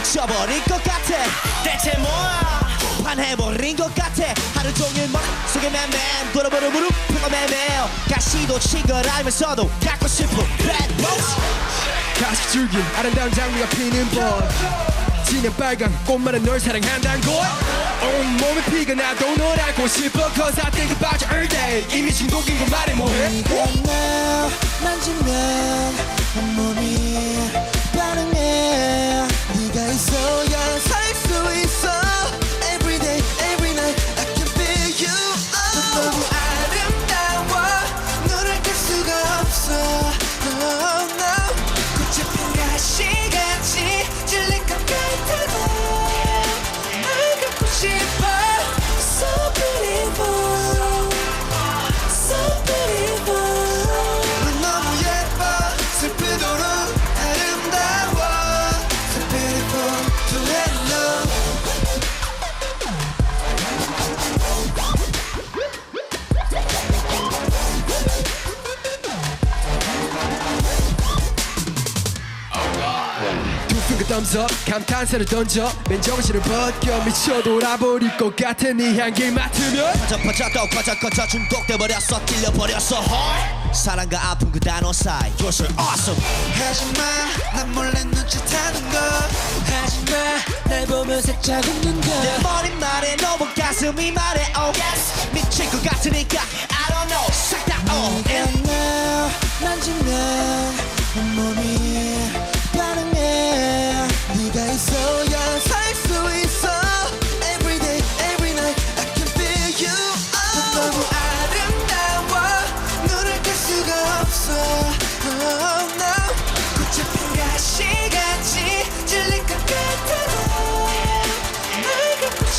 미쳐버릴 것 같아. 대체 뭐야? 반해버린 것 같아. 하루 종일 머릿속에 맴맴 돌아보는 무릎 펴고 매매요 가시도 친걸 알면서도 갖고 싶은 Bad Rose. 가식 줄기 아름다운 장미가 피는 봄. 지는 빨간 꽃만은 널 사랑한다는 걸 온몸에 피가 나도 널 알고 싶어. Cause I think about you every day. 이미 중독인 거 말해 뭐해? 네가 날 만지면 온몸이 thumbs up 감탄사를 던져 맨정신을 벗겨 미쳐 돌아버릴 것 같은 네 향기 맡으면 퍼져 퍼져 또 커져 커져 중독돼 버렸어. 찔려 버렸어. 헐! 사랑과 아픔 그 단어 사이. You're so awesome. 하지마. 난 몰래 눈짓하는 거. 하지마. 날 보면 살짝 웃는 거내 머리 말해 너무 가슴이 말해. Oh yes. 미칠 것 같으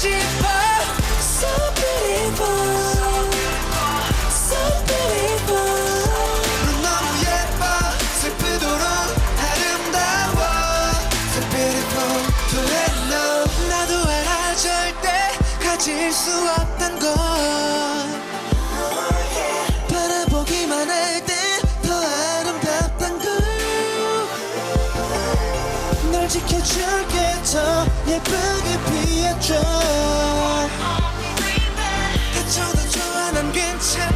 싶어 So beautiful So beautiful 넌 너무 예뻐 슬프도록 아름다워 So beautiful to let know 나도 알아 절대 가질 수 없단 걸 줄게 더 예쁘게 피해줘. 다쳐도 좋아 난 괜찮아